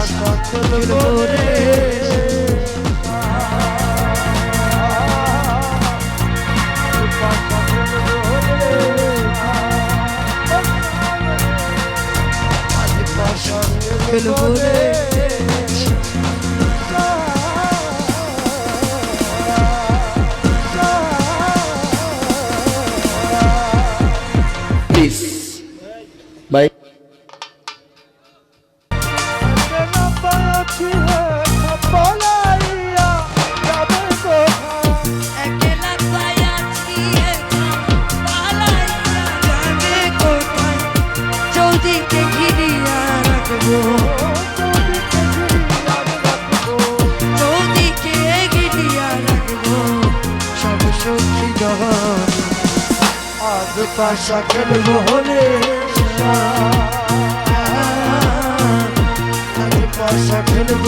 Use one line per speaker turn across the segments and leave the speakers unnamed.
খেলব রে খেলব রে আজ পাশা খেলব রে পাশা খেলব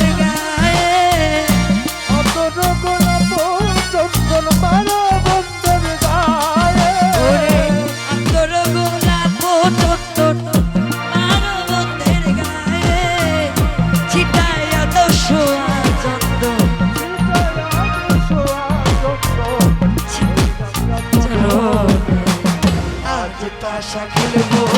রে তোর গোলাপ চন্দন মানব বন্ধুর গায়ে ওরে তোর গোলাপ চন্দন মানব বন্ধের গায়ে ছিটায়া তো সোয়া চন্দন আজ পাশা খেলব।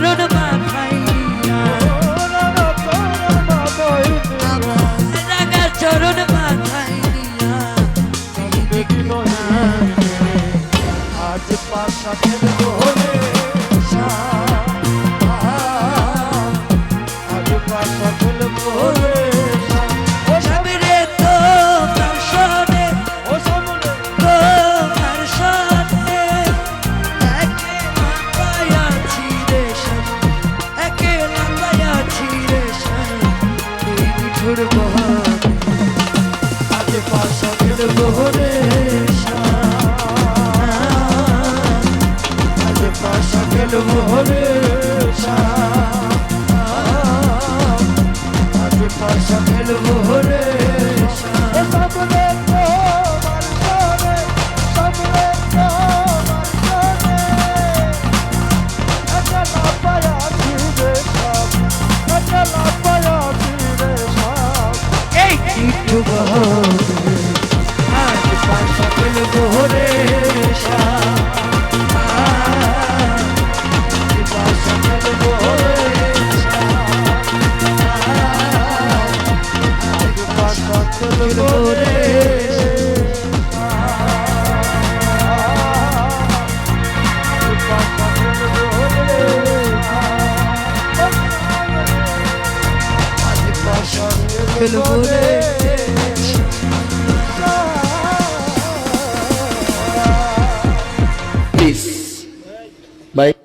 চরণ মাথাইয়া রাখা চরণ মাথাইয়া
আজ পাশা খেলব
মিঠুর বহানে
আজ পাশা খেলব রে আজ পাশা খেলব রে
মিঠু বহানে
আজ